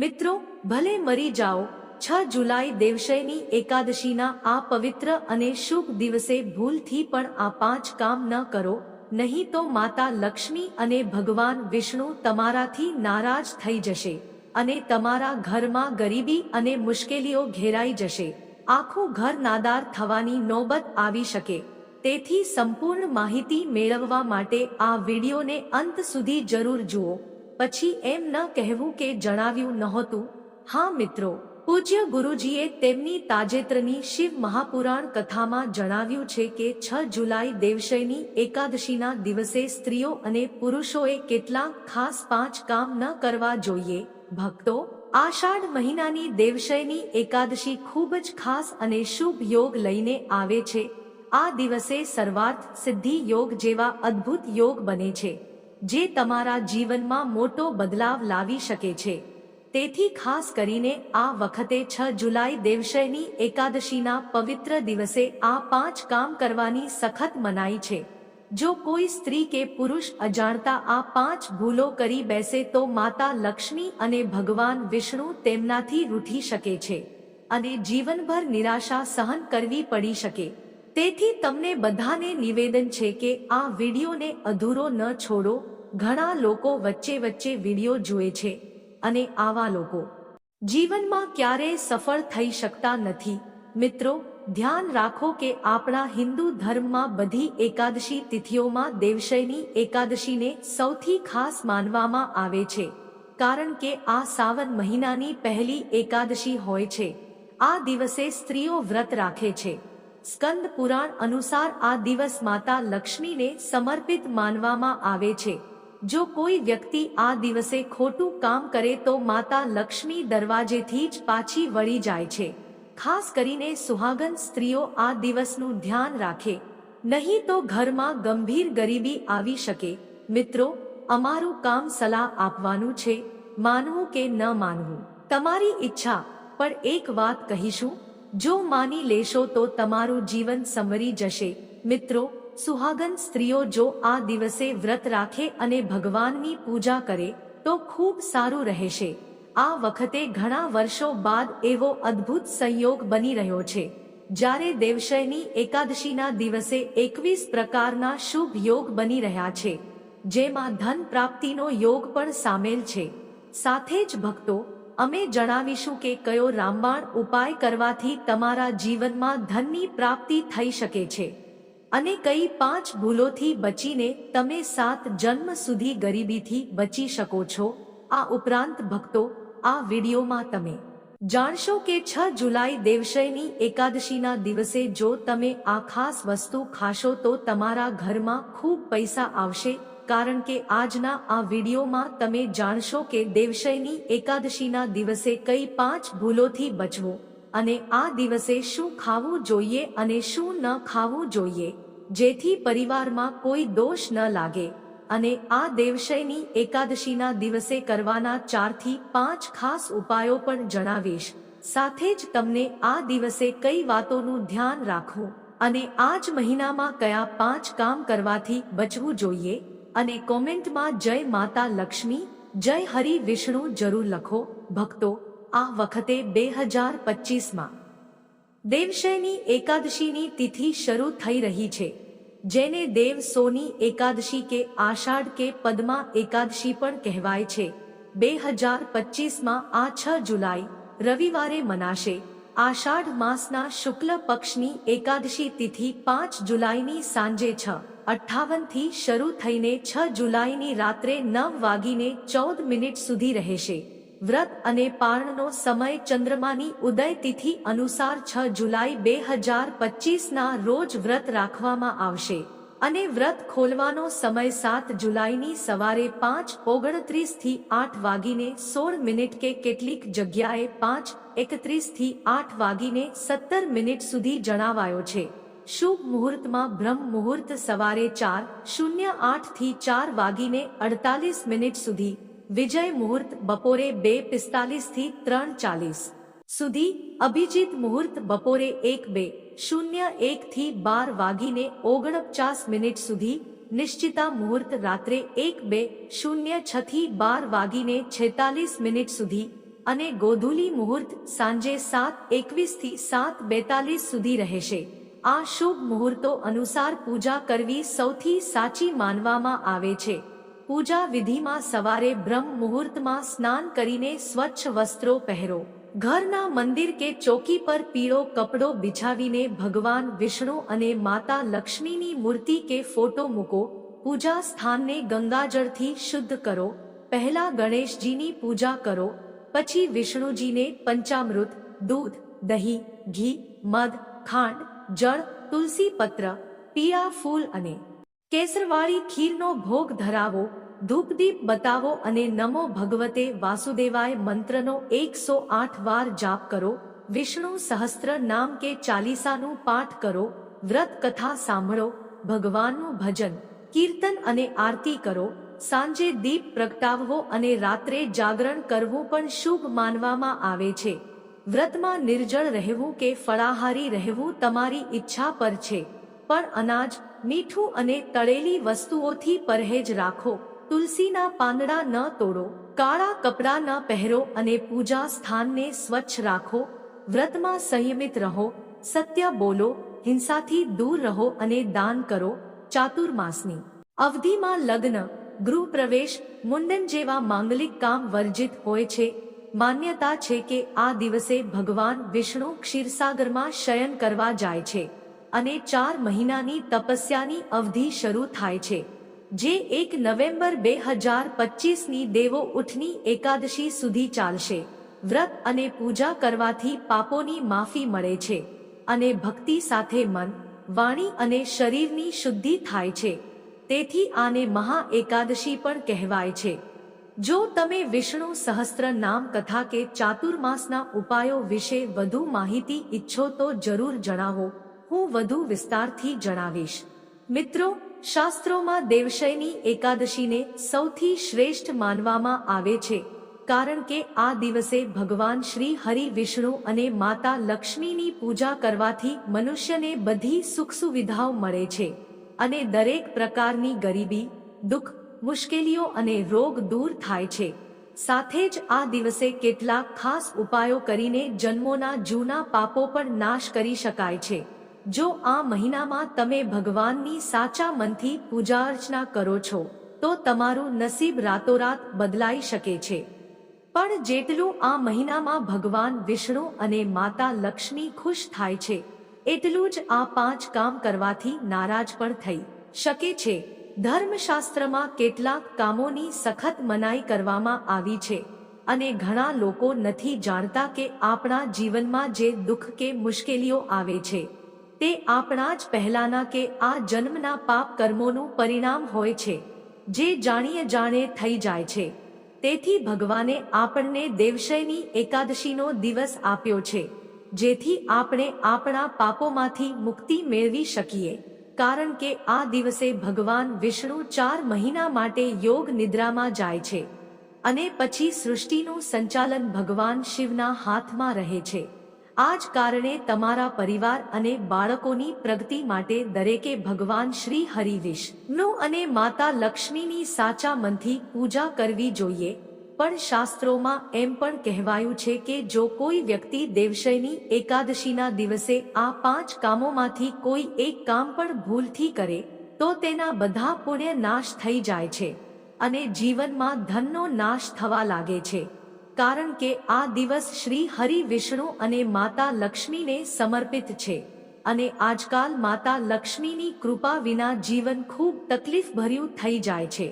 મિત્રો, ભલે મરી જાઓ, છ જુલાઈ દેવશયની એકાદશીના આ પવિત્ર અને શુભ દિવસે ભૂલથી પણ આ પાંચ કામ ન કરો, નહીં તો માતા લક્ષ્મી અને ભગવાન વિષ્ણુ તમારાથી નારાજ થઈ જશે અને તમારા ઘરમાં ગરીબી અને મુશ્કેલીઓ ઘેરાઈ જશે. આખું ઘર નાદાર થવાની નોબત આવી શકે. તેથી સંપૂર્ણ માહિતી મેળવવા માટે આ વિડીયોને અંત સુધી જરૂર જુઓ. પછી એમ ન કહેવું કે જણાવ્યું નહોતું. હા, મિત્રો, પૂજ્ય ગુરુજીએ તેમની તાજેતરની શિવ મહાપુરાણ કથામાં જણાવ્યું છે કે છ જુલાઈ દેવશયની એકાદશીના દિવસે સ્ત્રીઓ અને પુરુષોએ કેટલાક ખાસ પાંચ કામ ન કરવા જોઈએ. ભક્તો આષાઢ મહિનાની દેવશયની એકાદશી ખૂબ જ ખાસ અને શુભ યોગ લઈને આવે છે. આ દિવસે સર્વાર્થ સિદ્ધિ યોગ જેવા અદ્ભુત યોગ બને છે. જે તમારા જીવનમાં મોટો બદલાવ લાવી શકે છે. તેથી ખાસ કરીને આ વખતે છ જુલાઈ દેવશયની એકાદશીના પવિત્ર દિવસે આ પાંચ કામ કરવાની સખત મનાઈ છે. જો કોઈ સ્ત્રી કે પુરુષ અજાણતા આ પાંચ ભૂલો કરી બેસે તો માતા લક્ષ્મી અને ભગવાન વિષ્ણુ તેમનાથી રૂઠી શકે છે. અને જીવનભર નિરાશા સહન કરવી પડી શકે. તેથી તમને બધાને નિવેદન છે કે આ વિડીયોને અધૂરો ન છોડો. ઘણા લોકો વચ્ચે વચ્ચે વીડિયો જુએ છે અને આવા લોકો જીવનમાં ક્યારેય સફળ થઈ શકતા નથી. મિત્રો, ધ્યાન રાખો કે આપણા હિન્દુ ધર્મમાં બધી એકાદશી તિથિઓમાં દેવશયની એકાદશીને સૌથી ખાસ માનવામાં આવે છે. કારણ કે આ સાવન મહિનાની પહેલી એકાદશી હોય છે. આ દિવસે સ્ત્રીઓ વ્રત રાખે છે. સ્કંદ પુરાણ અનુસાર આ દિવસ માતા લક્ષ્મીને સમર્પિત માનવામાં આવે છે. જો કોઈ વ્યક્તિ આ દિવસે ખોટું કામ કરે તો માતા લક્ષ્મી દરવાજેથી જ પાછી વળી જાય છે. ખાસ કરીને સુહાગન સ્ત્રીઓ આ દિવસનું ધ્યાન રાખે. નહીં તો ઘરમાં ગંભીર ગરીબી આવી શકે. મિત્રો, અમારું કામ સલાહ આપવાનું છે, માનવું કે ન માનવું? તમારી ઈચ્છા, પણ એક વાત કહીશું જો માની લેશો તો તમારું જીવન સંવરી જશે. મિત્રો, સુહાગન સ્ત્રીઓ જો આ દિવસે વ્રત રાખે અને ભગવાનની પૂજા કરે, તો ખૂબ સારું રહેશે. આ વખતે ઘણા વર્ષો બાદ એવો અદ્ભુત સંયોગ બની રહ્યો છે. જ્યારે દેવશયની એકાદશીના દિવસે એકવીસ પ્રકારના શુભ યોગ બની રહ્યા છે, જેમાં ધન પ્રાપ્તિનો યોગ પણ સામેલ છે. સાથે જ ભક્તો અમે જણાવીશું કે કયો રામબાણ ઉપાય કરવાથી તમારા જીવનમાં ધનની પ્રાપ્તિ થઈ શકે છે. અને કઈ પાંચ ભૂલોથી બચીને તમે સાત જન્મ સુધી ગરીબીથી બચી શકો છો. આ ઉપરાંત ભક્તો, આ વિડીયોમાં તમે જાણશો કે છ જુલાઈ દેવશયની એકાદશીના દિવસે જો તમે આ ખાસ વસ્તુ ખાશો તો તમારા ઘરમાં ખૂબ પૈસા આવશે. કારણ કે આજના આ વિડીયોમાં તમે જાણશો કે દેવશયની એકાદશીના દિવસે કઈ પાંચ ભૂલોથી બચવું અને આ દિવસે શું ખાવું જોઈએ અને શું ન ખાવું જોઈએ, જેથી પરિવારમાં કોઈ દોષ ન લાગે. અને આ દેવશયની એકાદશીના દિવસે કરવાના ચારથી પાંચ ખાસ ઉપાયો પણ જણાવીશ. સાથે જ તમને આ દિવસે કઈ વાતોનું ધ્યાન રાખવું અને આ જ મહિનામાં કયા પાંચ કામ કરવાથી બચવું જોઈએ અને કોમેન્ટમાં જય માતા લક્ષ્મી, જય હરિ વિષ્ણુ જરૂર લખો, ભક્તો, આ વખતે બે હજાર પચીસમાં દેવશયની એકાદશીની તિથિ શરૂ થઈ રહી છે. જેને દેવ સોની એકાદશી કે આષાઢ કે પદ્મા એકાદશી પણ કહેવાય છે. બે હજાર પચીસમાં આ છ જુલાઈ, રવિવારે મનાશે. આષાઢ માસના શુક્લ પક્ષની એકાદશી તિથિ પાંચ જુલાઈની સાંજે છ. અઠ્ઠાવનથી શરૂ થઈને છ જુલાઈની રાત્રે નવ વાગીને ચૌદ મિનિટ સુધી રહેશે. વ્રત અને પારણનો સમય ચંદ્રમાની ઉદય તિથિ અનુસાર છ જુલાઈ બે હજાર પચીસના રોજ વ્રત રાખવામાં આવશે. અને વ્રત ખોલવાનો સમય સાત જુલાઈની સવારે પાંચ ઓગણત્રીસથી આઠ વાગીને સોળ મિનિટ કે કેટલીક જગ્યાએ પાંચ એકત્રીસથી આઠ વાગીને સત્તર મિનિટ સુધી જણાવાયો છે. શુભ મુહૂર્તમાં બ્રહ્મ મુહૂર્ત સવારે ચાર, શૂન્ય આઠથી ચાર વાગીને અડતાલીસ મિનિટ સુધી. વિજય મુહૂર્ત બપોરે બે પિસ્તાલીસથી ત્રણ ચાલીસ. સુધી, અભિજીત મુહૂર્ત બપોરે એક બે, શૂન્ય એક થી બાર વાગીને ઓગણપચાસ મિનિટ સુધી. નિશ્ચિતા મુહૂર્ત રાત્રે એક બે, શૂન્ય છ થી બાર વાગીને છેતાલીસ મિનિટ સુધી. અને ગોધુલી મુહૂર્ત સાંજે સાત એકવીસથી સાત બેતાલીસ સુધી રહેશે. આ શુભ મુહૂર્તો અનુસાર પૂજા કરવી સૌથી સાચી માનવામાં આવે છે. પૂજા વિધિમાં સવારે બ્રહ્મ મુહૂર્તમાં સ્નાન કરીને સ્વચ્છ વસ્ત્રો પહેરો. ઘરના મંદિર કે ચોકી પર પીળો કપડો બિછાવીને ભગવાન વિષ્ણુ અને માતા લક્ષ્મીની મૂર્તિ કે ફોટો મૂકો. પૂજા સ્થાનને ગંગાજળથી શુદ્ધ કરો. પહેલા ગણેશજીની પૂજા કરો. પછી વિષ્ણુજીને પંચામૃત, દૂધ, દહીં, ઘી, મધ, ખાંડ જળ, તુલસી પત્ર, પિયા ફૂલ અને કેસરવાળી ખીરનો ભોગ ધરાવો, ધૂપદીપ બતાવો અને નમો ભગવતે વાસુદેવાય મંત્રનો એકસો આઠ વાર જાપ કરો, વિષ્ણુ સહસ્ત્ર નામ કે ચાલીસાનું પાઠ કરો, વ્રત કથા સાંભળો, ભગવાનનું ભજન, કીર્તન અને આરતી કરો, સાંજે દીપ પ્રગટાવવો અને રાત્રે જાગરણ કરવું પણ શુભ માનવામાં આવે છે. વ્રતમાં નિર્જળ રહેવું કે ફળાહારી રહેવું તમારી ઈચ્છા પર છે. પણ અનાજ, મીઠું અને તળેલી વસ્તુઓથી પરહેજ રાખો. તુલસીના પાંદડા ન તોડો, કાળા કપડાં ન પહેરો અને પૂજા સ્થાનને સ્વચ્છ રાખો. વ્રતમાં સંયમિત રહો, સત્ય બોલો, હિંસાથી દૂર રહો અને દાન કરો. ચાતુર્માસની અવધિમાં લગ્ન ગૃહ પ્રવેશ મુંડન જેવા માંગલિક કામ વર્જિત હોય છે. માન્યતા છે કે આ દિવસે ભગવાન વિષ્ણુ ક્ષીરસાગરમાં શયન કરવા જાય છે અને ચાર મહિનાની તપસ્યાની અવધિ શરૂ થાય છે, જે એક નવેમ્બર બે હજાર પચીસની દેવો ઉઠની એકાદશી સુધી ચાલશે. વ્રત અને પૂજા કરવાથી પાપોની માફી મળે છે અને ભક્તિ સાથે મન, વાણી અને શરીરની શુદ્ધિ થાય છે. તેથી આને મહા એકાદશી પણ કહેવાય છે. જો તમે વિષ્ણુ સહસ્ત્ર નામ કથા કે ચાતુર્માસના ઉપાયો વિશે વધુ માહિતી ઈચ્છો તો જરૂર જણાવો. હું વધુ વિસ્તારથી જણાવીશ. મિત્રો, શાસ્ત્રોમાં દેવશયની એકાદશીને સૌથી શ્રેષ્ઠ માનવામાં આવે છે, કારણ કે આ દિવસે ભગવાન શ્રી હરિ વિષ્ણુ અને માતા લક્ષ્મીની પૂજા કરવાથી મનુષ્યને બધી સુખ સુવિધાઓ મળે છે અને દરેક પ્રકારની ગરીબી, દુઃખ મુશ્કેલીઓ અને રોગ દૂર થાય છે. સાથે જ આ દિવસે કેટલાક ખાસ ઉપાયો કરીને જન્મોના જૂના પાપો પણ નાશ કરી શકાય છે. જો આ મહિનામાં તમે ભગવાનની સાચા મનથી પૂજા અર્ચના કરો છો, તો તમારું નસીબ રાતોરાત બદલાઈ શકે છે. પણ જેટલું આ મહિનામાં ભગવાન વિષ્ણુ અને માતા લક્ષ્મી ખુશ થાય છે, એટલું જ આ પાંચ કામ કરવાથી નારાજ પણ થઈ શકે છે. ધર્મશાસ્ત્રમાં કેટલાક કામોની સખત મનાઈ કરવામાં આવી છે અને ઘણા લોકો નથી જાણતા કે આપણા જીવનમાં જે દુઃખ કે મુશ્કેલીઓ આવે છે, તે આપણા જ પહેલાના કે આ જન્મના પાપ કર્મોનું પરિણામ હોય છે, જે જાણીએ જાણે થઈ જાય છે. તેથી ભગવાને આપણને દેવશયની એકાદશીનો દિવસ આપ્યો છે, જેથી આપણે આપણા પાપોમાંથી મુક્તિ મેળવી શકીએ. કારણ કે આ દિવસે ભગવાન વિષ્ણુ ચાર મહિના માટે યોગ નિદ્રામાં જાય છે અને પછી સૃષ્ટિનું સંચાલન ભગવાન શિવના હાથમાં રહે છે. આ જ કારણે તમારા પરિવાર અને બાળકોની પ્રગતિ માટે દરેકે ભગવાન શ્રી હરિવિષ્ણુ અને માતા લક્ષ્મીની સાચા મનથી પૂજા કરવી જોઈએ. પણ શાસ્ત્રોમાં એમ પણ કહેવાયું છે કે જો કોઈ વ્યક્તિ દેવશયની એકાદશીના દિવસે આ પાંચ કામોમાંથી કોઈ એક કામ પણ ભૂલથી કરે, તો તેના બધા પુણ્ય નાશ થઈ જાય છે અને જીવનમાં ધનનો નાશ થવા લાગે છે. કારણ કે આ દિવસ શ્રી હરિ વિષ્ણુ અને માતા લક્ષ્મીને સમર્પિત છે અને આજકાલ માતા લક્ષ્મીની કૃપા વિના જીવન ખૂબ તકલીફ ભર્યું થઈ જાય છે.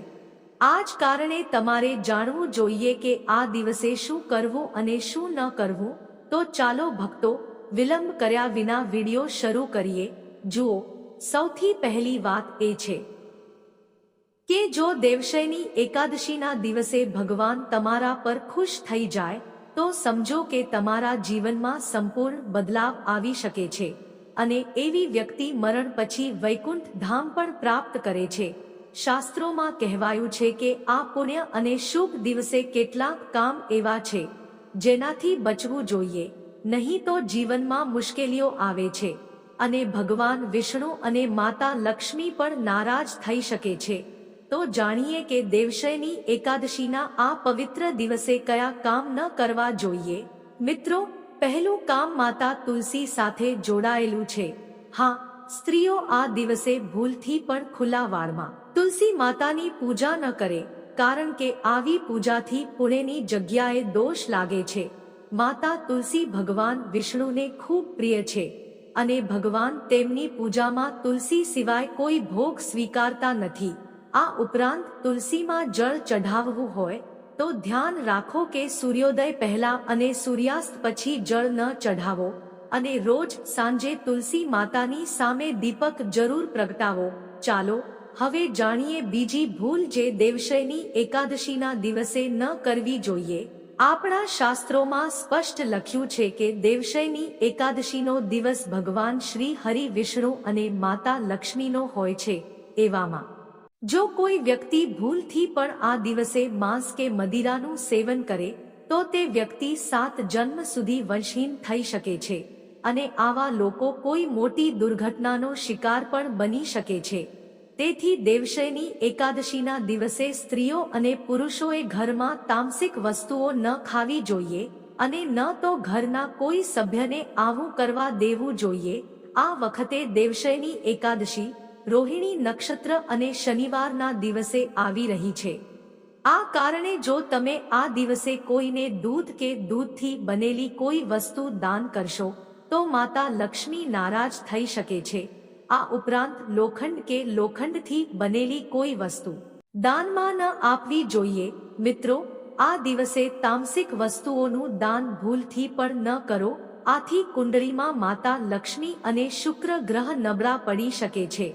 આ જ કારણે તમારે જાણવું જોઈએ કે આ દિવસે શું કરવું અને શું ન કરવું? તો ચાલો ભક્તો, વિલંબ કર્યા વિના વિડિયો શરૂ કરીએ. જુઓ, સૌથી પહેલી વાત એ છે કે જો દેવશયની એકાદશીના દિવસે ભગવાન તમારા પર ખુશ થઈ જાય, તો સમજો કે તમારા જીવનમાં સંપૂર્ણ બદલાવ આવી શકે છે અને એવી વ્યક્તિ મરણ પછી વૈકુંઠ ધામ પણ પ્રાપ્ત કરે છે. શાસ્ત્રોમાં કહેવાયું છે કે આ પુણ્ય અને શુભ દિવસે કેટલાક કામ એવા છે, જેનાથી બચવું જોઈએ. નહીં તો જીવનમાં મુશ્કેલીઓ આવે છે અને ભગવાન વિષ્ણુ અને માતા લક્ષ્મી પણ નારાજ થઈ શકે છે. તો જાણીએ કે દેવશયની એકાદશીના આ પવિત્ર દિવસે કયા કામ ન કરવા જોઈએ? મિત્રો, પહેલું કામ માતા તુલસી સાથે જોડાયેલું છે. હા સ્ત્રીઓ આ દિવસે ભૂલથી પણ ખુલ્લા વાળમાં તુલસી માતાની પૂજા ન કરે, કારણ કે આવી પૂજાથી પુણેની જગ્યાએ દોષ લાગે છે. માતા તુલસી ભગવાન વિષ્ણુને ખૂબ પ્રિય છે, અને ભગવાન તેમની પૂજામાં તુલસી સિવાય કોઈ ભોગ સ્વીકારતા નથી. આ ઉપરાંત તુલસીમાં જળ ચઢાવવું હોય, તો ધ્યાન રાખો કે સૂર્યોદય પહેલા અને સૂર્યાસ્ત પછી જળ ન ચઢાવો. અને રોજ સાંજે તુલસી માતાની સામે દીપક જરૂર પ્રગટાવો. ચાલો, હવે જાણીએ બીજી ભૂલ જે દેવશયની એકાદશીના દિવસે ન કરવી જોઈએ. આપણા શાસ્ત્રોમાં સ્પષ્ટ લખ્યું છે કે દેવશયની એકાદશીનો દિવસ ભગવાન શ્રી હરિ વિષ્ણુ અને માતા લક્ષ્મીનો હોય છે, એવામાં. જો કોઈ વ્યક્તિ ભૂલથી પણ આ દિવસે માંસ કે મદિરાનું સેવન કરે, તો તે વ્યક્તિ સાત જન્મ સુધી વંશહીન થઈ શકે છે. અને આવા લોકો કોઈ મોટી દુર્ઘટનાનો શિકાર પણ બની શકે છે. તેથી દેવશયની એકાદશીના દિવસે સ્ત્રીઓ અને પુરુષોએ ઘરમાં તામસિક વસ્તુઓ ન ખાવી જોઈએ અને ન તો ઘરના કોઈ સભ્યને આવું કરવા દેવું જોઈએ. આ વખતે દેવશયની એકાદશી રોહિણી નક્ષત્ર અને શનિવારના દિવસે આવી રહી છે. આ કારણે જો તમે આ દિવસે કોઈને દૂધ કે દૂધથી બનેલી કોઈ વસ્તુ દાન કરશો તો માતા લક્ષ્મી નારાજ થઈ શકે છે. આ ઉપરાંત લોખંડ કે લોખંડથી બનેલી કોઈ વસ્તુ. દાનમાં ન આપવી જોઈએ. મિત્રો, આ દિવસે તામસિક વસ્તુઓનું દાન ભૂલથી પણ ન કરો. આથી કુંડળીમાં માતા લક્ષ્મી અને શુક્ર ગ્રહ નબળા પડી શકે છે.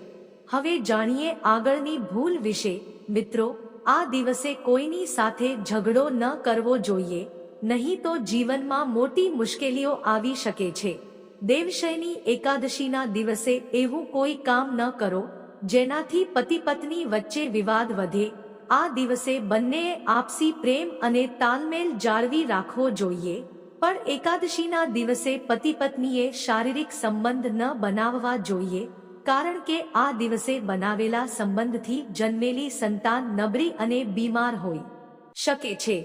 હવે જાણીએ આગળની ભૂલ વિશે. મિત્રો, આ દિવસે કોઈની સાથે ઝઘડો ન કરવો જોઈએ. નહીં તો જીવનમાં મોટી મુશ્કેલીઓ આવી શકે છે. દેવશયની એકાદશીના દિવસે એવું કોઈ કામ ન કરો, જેનાથી પતિ પત્ની વચ્ચે વિવાદ વધે. આ દિવસે બંનેએ આપસી પ્રેમ અને તાલમેલ જાળવી રાખવો જોઈએ, પણ એકાદશીના દિવસે પતિ પત્નીએ શારીરિક સંબંધ ન બનાવવા જોઈએ, કારણ કે આ દિવસે બનાવેલા સંબંધથી જન્મેલી સંતાન નબળી અને બીમાર હોઈ શકે છે.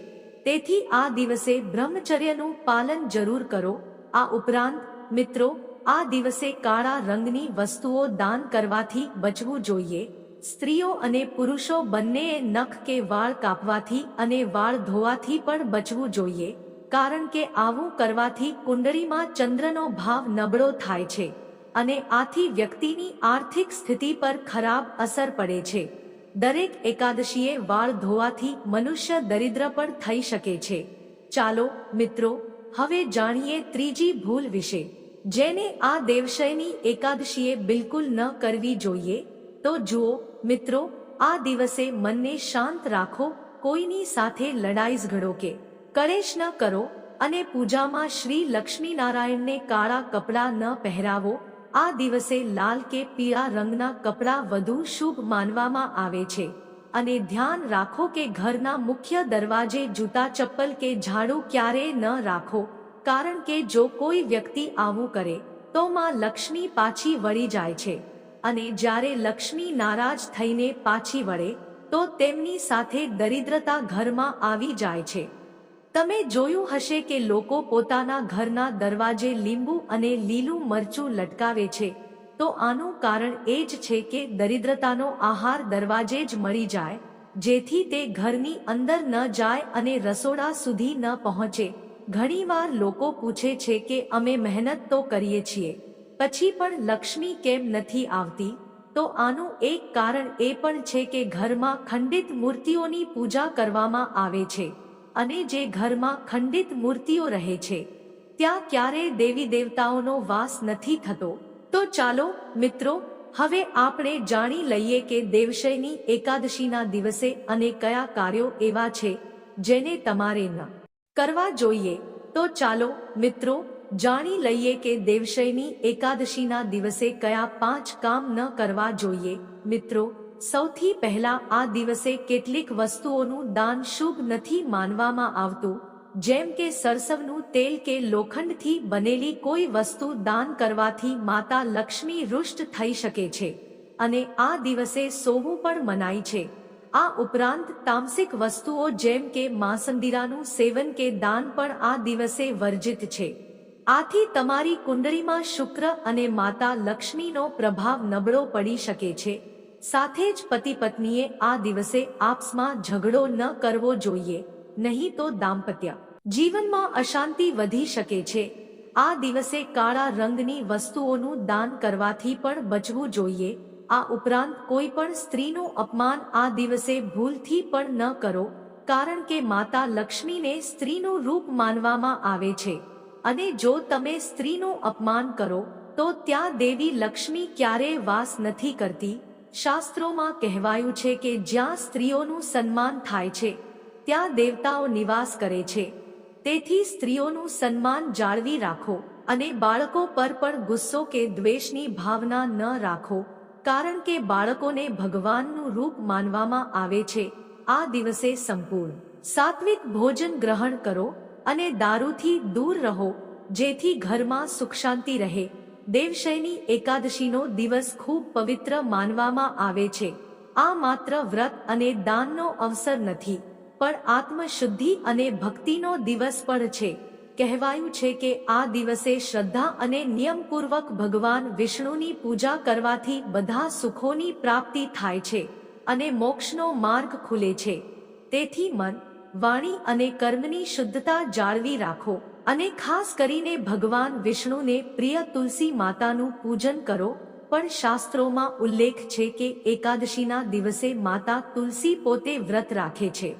તેથી આ દિવસે બ્રહ્મચર્યનું પાલન જરૂર કરો. આ ઉપરાંત, મિત્રો, આ દિવસે કાળા રંગની વસ્તુઓ દાન કરવાથી બચવું જોઈએ. સ્ત્રીઓ અને પુરુષો બંનેએ નખ કે વાળ કાપવાથી અને વાળ ધોવાથી પણ બચવું જોઈએ. કારણ કે આવું કરવાથી કુંડળીમાં ચંદ્રનો ભાવ નબળો થાય છે અને આથી વ્યક્તિની આર્થિક સ્થિતિ પર ખરાબ અસર પડે છે. દરેક એકાદશીએ વાળ ધોવાથી મનુષ્ય દરિદ્ર પણ થઈ શકે છે. ચાલો, મિત્રો, હવે જાણીએ ત્રીજી ભૂલ વિશે. જેને આ દેવશયની એકાદશીએ બિલકુલ ન કરવી જોઈએ, તો જુઓ, મિત્રો, આ દિવસે મનને શાંત રાખો, કોઈની સાથે લડાઈ ઝઘડો કે કલેશ ન કરો અને પૂજામાં શ્રી લક્ષ્મીનારાયણને કાળા કપડાં ન પહેરાવો આ દિવસે લાલ કે પીળા રંગના કપડાં વધુ શુભ માનવામાં આવે છે. અને ધ્યાન રાખો કે ઘરના મુખ્ય દરવાજે જૂતા ચપ્પલ કે ઝાડુ ક્યારેય ન રાખો. કારણ કે જો કોઈ વ્યક્તિ આવું કરે, તો માં લક્ષ્મી પાછી વળી જાય છે. અને જ્યારે લક્ષ્મી નારાજ થઈને પાછી વળે, તો તેમની સાથે દરિદ્રતા ઘરમાં આવી જાય છે. તમે જોયું હશે કે લોકો પોતાના ઘરના દરવાજે લીંબુ અને લીલું મરચું લટકાવે છે. તો આનું કારણ એ જ છે કે દરિદ્રતાનો આહાર દરવાજે જ મળી જાય, જેથી તે ઘરની અંદર ન જાય અને રસોડા સુધી ન પહોંચે. ઘણીવાર લોકો પૂછે છે કે અમે મહેનત તો કરીએ છીએ, પછી પણ લક્ષ્મી કેમ નથી આવતી? તો આનું એક કારણ એ પણ છે કે ઘરમાં ખંડિત મૂર્તિઓની પૂજા કરવામાં આવે છે. અને જે ઘરમાં ખંડિત મૂર્તિઓ રહે છે, ત્યાં ક્યારેય દેવી દેવતાઓનો વાસ નથી થતો. તો ચાલો, મિત્રો, હવે આપણે જાણી લઈએ કે દેવશયની એકાદશીના દિવસે અને કયા કાર્યો એવા છે, જેને તમારે ન કરવા જોઈએ. તો ચાલો, મિત્રો, જાણી લઈએ કે દેવશયની એકાદશીના દિવસે કયા પાંચ કામ ન કરવા જોઈએ. મિત્રો સૌથી પહેલા આ દિવસે કેટલીક વસ્તુઓનું દાન શુભ નથી માનવામાં આવતું, જેમ કે સરસવનું તેલ કે લોખંડથી બનેલી કોઈ વસ્તુ દાન કરવાથી માતા લક્ષ્મી રુષ્ટ થઈ શકે છે. અને આ દિવસે સોવું પણ મનાય છે. આ ઉપરાંત તામસિક વસ્તુઓ જેમ કે માંસંદીરાનું સેવન કે દાન પણ આ દિવસે વર્જિત છે. આથી તમારી કુંડળીમાં શુક્ર અને માતા લક્ષ્મીનો પ્રભાવ નબળો પડી શકે છે. સાથે જ પતિ પત્નીએ આ દિવસે આપસમાં ઝઘડો ન કરવો જોઈએ, નહીં તો દાંપત્ય. જીવનમાં અશાંતિ વધી શકે છે. આ દિવસે કાળા રંગની વસ્તુઓનું દાન કરવાથી પણ બચવું જોઈએ. આ ઉપરાંત કોઈ પણ સ્ત્રીનું અપમાન આ દિવસે ભૂલથી પણ ન કરો, કારણ કે માતા લક્ષ્મીને સ્ત્રીનું રૂપ માનવામાં આવે છે. અને જો તમે સ્ત્રીનું અપમાન કરો, તો ત્યાં દેવી લક્ષ્મી ક્યારેય વાસ નથી કરતી. શાસ્ત્રોમાં કહેવાયું છે કે જ્યાં સ્ત્રીઓનું સન્માન થાય છે, ત્યાં દેવતાઓ નિવાસ કરે છે. તેથી સ્ત્રીઓનું સન્માન જાળવી રાખો અને બાળકો પર પણ ગુસ્સો કે દ્વેષની ભાવના ન રાખો, કારણ કે બાળકોને ભગવાનનું રૂપ માનવામાં આવે છે. આ દિવસે સંપૂર્ણ સાત્વિક ભોજન ગ્રહણ કરો અને દારૂથી દૂર રહો, જેથી ઘરમાં સુખ શાંતિ રહે. દેવશયની એકાદશીનો દિવસ ખૂબ પવિત્ર માનવામાં આવે છે. આ માત્ર વ્રત અને દાનનો અવસર નથી, પણ આત્મશુદ્ધિ અને ભક્તિનો દિવસ પણ છે. કહેવાયું છે કે આ દિવસે શ્રદ્ધા અને નિયમપૂર્વક ભગવાન વિષ્ણુની પૂજા કરવાથી બધા સુખોની પ્રાપ્તિ થાય છે અને મોક્ષનો માર્ગ ખુલે છે. તેથી મન, વાણી અને કર્મની શુદ્ધતા જાળવી રાખો. અને ખાસ કરીને ભગવાન વિષ્ણુને પ્રિય તુલસી માતાનું પૂજન કરો, પણ શાસ્ત્રોમાં ઉલ્લેખ છે કે એકાદશીના દિવસે માતા તુલસી પોતે વ્રત રાખે છે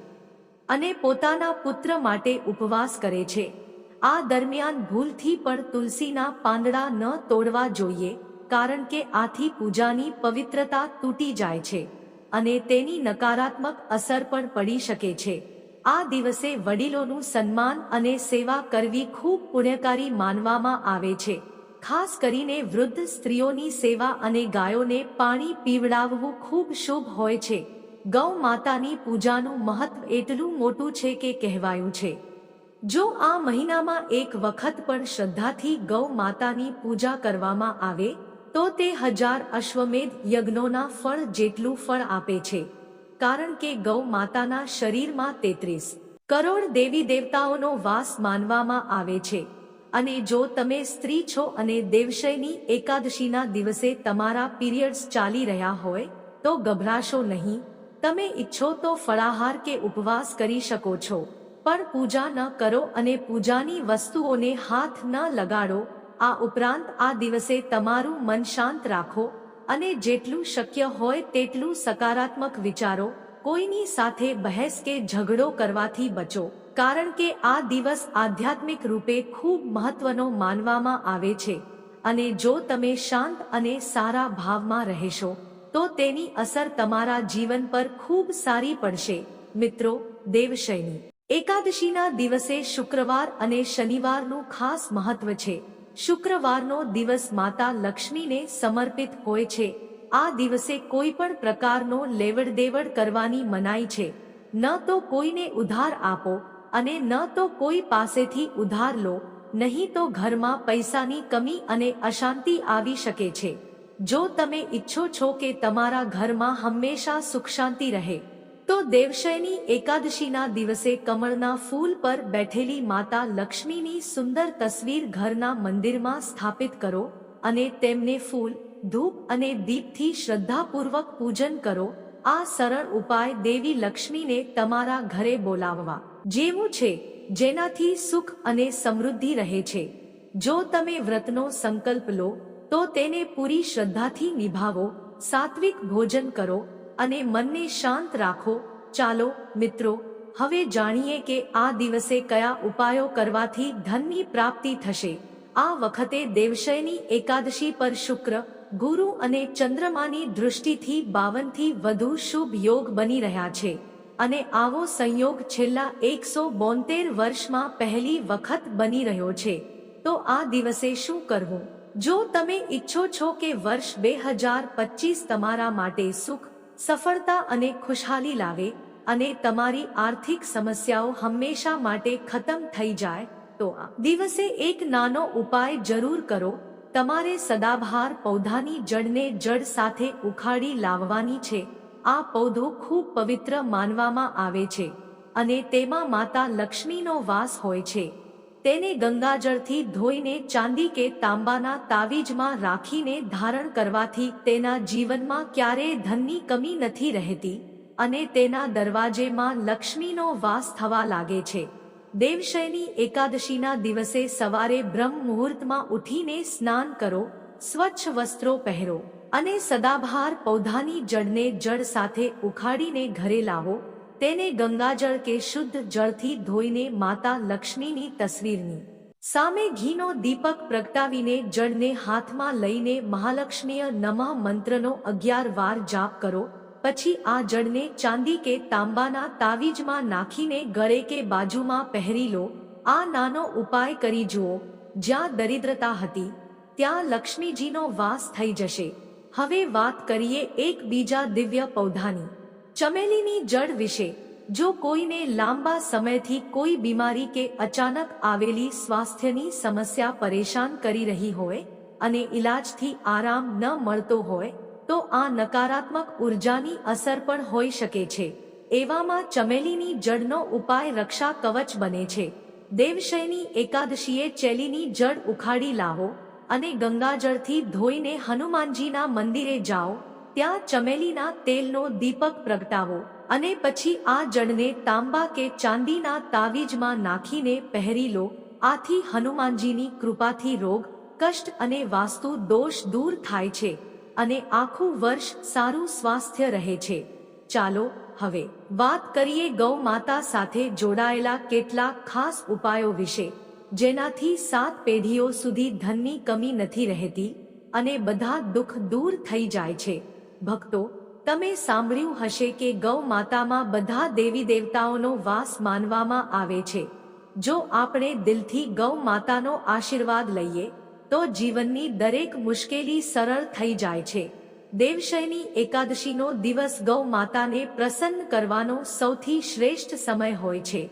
અને પોતાના પુત્ર માટે ઉપવાસ કરે છે. આ દરમિયાન ભૂલથી પણ તુલસીના પાંદડા ન તોડવા જોઈએ, કારણ કે આથી પૂજાની પવિત્રતા તૂટી જાય છે અને તેની નકારાત્મક અસર પણ પડી શકે છે. આ દિવસે વડીલોનું સન્માન અને સેવા કરવી ખૂબ પુણ્યકારી માનવામાં આવે છે. ખાસ કરીને વૃદ્ધ સ્ત્રીઓની સેવા અને ગાયોને પાણી પીવડાવવું ખૂબ શુભ હોય છે. ગૌ માતાની પૂજાનું મહત્વ એટલું મોટું છે કે કહેવાયું છે. જો આ મહિનામાં એક વખત પણ શ્રદ્ધાથી ગૌ માતાની પૂજા કરવામાં આવે, તો તે હજાર અશ્વમેધ યજ્ઞોના ફળ જેટલું ફળ આપે છે. કારણ કે ગૌ માતાના શરીરમાં તેત્રીસ. કરોડ દેવી દેવતાઓનો વાસ માનવામાં આવે છે. અને જો તમે સ્ત્રી છો અને દેવશયની એકાદશીના દિવસે તમારા પીરિયડ્સ ચાલી રહ્યા હોય, તો ગભરાશો નહીં. તમે ઈચ્છો તો ફળાહાર કે ઉપવાસ કરી શકો છો. પણ પૂજા ન કરો અને પૂજાની વસ્તુઓને હાથ ન લગાડો. આ ઉપરાંત આ દિવસે તમારું મન શાંત રાખો. અને જેટલું શક્ય હોય તેટલું સકારાત્મક વિચારો, કોઈની સાથે બહેસ કે ઝઘડો કરવાથી બચો. કારણ કે આ દિવસ આધ્યાત્મિક રૂપે ખૂબ મહત્વનો માનવામાં આવે છે. અને જો તમે શાંત અને સારા ભાવમાં રહેશો, તો તેની અસર તમારા જીવન પર ખૂબ સારી પડશે. મિત્રો, દેવશયની એકાદશીના દિવસે શુક્રવાર અને શનિવારનું ખાસ મહત્વ છે. શુક્રવારનો દિવસ માતા લક્ષ્મીને સમર્પિત હોય છે. આ દિવસે કોઈ પણ પ્રકારનો લેવડ દેવડ કરવાની મનાઈ છે. ન તો કોઈને ઉધાર આપો અને ન તો કોઈ પાસેથી ઉધાર લો, નહીં તો ઘરમાં પૈસાની કમી અને અશાંતિ આવી શકે છે. જો તમે ઈચ્છો છો કે તમારા ઘરમાં હંમેશા સુખ શાંતિ રહે તો દેવશયની એકાદશીના દિવસે કમળના ફૂલ પર બેઠેલી માતા લક્ષ્મીની સુંદર તસવીર ઘરના મંદિરમાં સ્થાપિત કરો અને તેમને ફૂલ, ધૂપ અને દીપથી શ્રદ્ધાપૂર્વક પૂજન કરો. આ સરળ ઉપાય દેવી લક્ષ્મીને તમારા ઘરે બોલાવવા. જેવું છે, જેનાથી સુખ અને સમૃદ્ધિ રહે છે. જો તમે વ્રતનો સંકલ્પ લો, તો તેને પૂરી શ્રદ્ધાથી નિભાવો, સાત્વિક ભોજન કરો અને મનને શાંત રાખો. ચાલો, મિત્રો, હવે જાણીએ કે આ દિવસે કયા ઉપાયો કરવાથી ધનની પ્રાપ્તિ થશે. આ વખતે દેવશયની એકાદશી પર શુક્ર, ગુરુ અને ચંદ્રમાની દૃષ્ટિથી બાવનથી વધુ શુભ યોગ બની રહ્યા છે. અને આવો સંયોગ છેલ્લા એકસો બોતેર વર્ષમાં પહેલી વખત બની રહ્યો છે. તો આ દિવસે શું કરવું? જો તમે ઈચ્છો છો કે વર્ષ બે હજાર પચીસ તમારા માટે સુખ સફળતા અને ખુશહાલી લાવે અને તમારી આર્થિક સમસ્યાઓ હંમેશા માટે ખતમ થઈ જાય, તો દિવસે એક નાનો ઉપાય જરૂર કરો. તમારે સદાભાર પૌધાની જડને જડ સાથે ઉખાડી લાવવાની છે. આ પૌધો ખૂબ પવિત્ર માનવામાં આવે છે અને તેમાં માતા લક્ષ્મીનો વાસ હોય છે. તેને ગંગાજળથી ધોઈને ચાંદી કે તાંબાના તાવીજમાં રાખીને ધારણ કરવાથી તેના જીવનમાં ક્યારેય ધનની કમી નથી રહેતી અને તેના દરવાજેમાં લક્ષ્મીનો વાસ થવા લાગે છે. દેવશયની એકાદશીના દિવસે સવારે બ્રહ્મ મુહૂર્તમાં ઉઠીને સ્નાન કરો, સ્વચ્છ વસ્ત્રો પહેરો અને સદાભાર પૌધાની જળને જળ સાથે ઉખાડીને ઘરે લાવો. તેને ગંગાજળ કે શુદ્ધ જળથી ધોઈને માતા લક્ષ્મીની તસવીરની સામે ઘીનો દીપક પ્રગટાવીને જળને હાથમાં લઈને મહાલક્ષ્મીય નમઃ મંત્રનો અગિયાર વાર જાપ કરો. પછી આ જળને ચાંદી કે તાંબાના તાવીજમાં નાખીને ગળે કે બાજુમાં પહેરી લો. આ નાનો ઉપાય કરી જુઓ. જ્યાં દરિદ્રતા હતી, ત્યાં લક્ષ્મીજીનો વાસ થઈ જશે. હવે વાત કરીએ એક બીજા દિવ્ય પૌધાની. ચમેલીની જળ વિશે, જો કોઈને લાંબા સમયથી કોઈ બીમારી કે અચાનક આવેલી સ્વાસ્થ્યની સમસ્યા પરેશાન કરી રહી હોય અને ઇલાજથી આરામ ન મળતો હોય, તો આ નકારાત્મક ઉર્જાની અસર પણ હોઈ શકે છે. એવામાં ચમેલીની જળનો ઉપાય રક્ષા કવચ બને છે. દેવશયની એકાદશીએ ચેલીની જળ ઉખાડી લાવો અને ગંગાજળથી ધોઈને હનુમાનજીના મંદિરે જાઓ ત્યાં ચમેલીના તેલનો દીપક પ્રગટાવો અને પછી આ જળને તાંબા કે ચાંદીના તાવીજમાં નાખીને પહેરી લો. આથી હનુમાનજીની કૃપાથી રોગ, કષ્ટ અને વાસ્તુ દોષ દૂર થાય છે અને આખું વર્ષ સારું સ્વાસ્થ્ય રહે છે. ચાલો, હવે વાત કરીએ ગૌ માતા સાથે જોડાયેલા કેટલાક ખાસ ઉપાયો વિશે. જેનાથી સાત પેઢીઓ સુધી ધનની કમી નથી રહેતી અને બધા દુઃખ દૂર થઈ જાય છે. ભક્તો, તમે સાંભળ્યું હશે કે ગૌ માતામાં બધા દેવી દેવતાઓનો વાસ માનવામાં આવે છે. જો આપણે દિલથી ગૌ માતાનો આશીર્વાદ લઈએ, તો જીવનની દરેક મુશ્કેલી સરળ થઈ જાય છે. દેવશયની એકાદશીનો દિવસ ગૌ માતાને પ્રસન્ન કરવાનો સૌથી શ્રેષ્ઠ સમય હોય છે.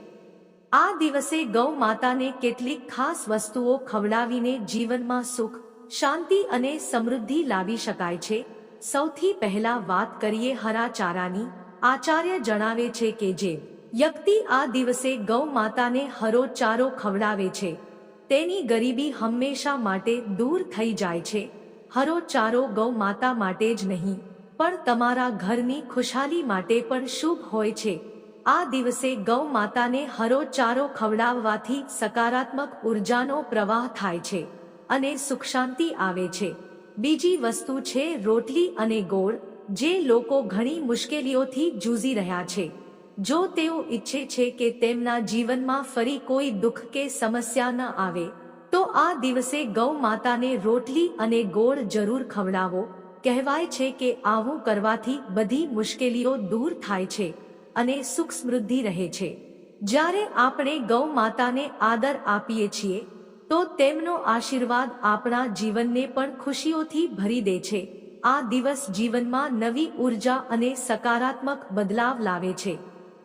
આ દિવસે ગૌ માતાને કેટલીક ખાસ વસ્તુઓ ખવડાવીને જીવનમાં સુખ, શાંતિ અને સમૃદ્ધિ લાવી શકાય છે. સૌથી પહેલા વાત કરીએ હરા ચારાની આચાર્ય જણાવે છે કે જે વ્યક્તિ આ દિવસે ગૌ માતાને હરો ચારો ખવડાવે છે, તેની ગરીબી હંમેશા માટે દૂર થઈ જાય છે. હરો ચારો ગૌ માતા માટે જ નહીં, પણ તમારા ઘરની ખુશાલી માટે પણ શુભ હોય છે. આ દિવસે ગૌ માતાને હરો ચારો ખવડાવવાથી સકારાત્મક ઉર્જાનો પ્રવાહ થાય છે અને સુખ શાંતિ આવે છે. બીજી વસ્તુ છે રોટલી અને ગોળ, જે લોકો ઘણી મુશ્કેલીઓથી જૂઝી રહ્યા છે. જો તેઓ ઈચ્છે છે કે તેમના જીવનમાં ફરી કોઈ દુઃખ કે સમસ્યા ન આવે, તો આ દિવસે ગૌ માતાને રોટલી અને ગોળ જરૂર ખવડાવો. કહેવાય છે કે આવું કરવાથી બધી મુશ્કેલીઓ દૂર થાય છે અને સુખ સમૃદ્ધિ રહે છે. જ્યારે આપણે ગૌ માતાને આદર આપીએ છીએ તો તેમનો આશીર્વાદ આપણા જીવનને પણ ખુશીઓથી ભરી દે છે. આ દિવસ જીવનમાં નવી ઊર્જા અને સકારાત્મક બદલાવ લાવે છે,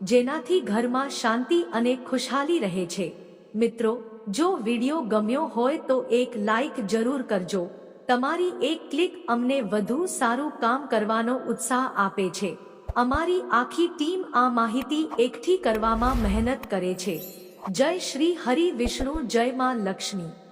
જેનાથી ઘરમાં શાંતિ અને ખુશહાલી રહે છે. મિત્રો, જો વિડિયો ગમ્યો હોય તો એક લાઈક જરૂર કરજો. તમારી એક ક્લિક અમને વધુ સારું કામ કરવાનો ઉત્સાહ આપે છે. અમારી આખી ટીમ આ માહિતી એકઠી કરવામાં મહેનત કરે છે. જય શ્રી હરિ વિષ્ણુ જય માં લક્ષ્મી.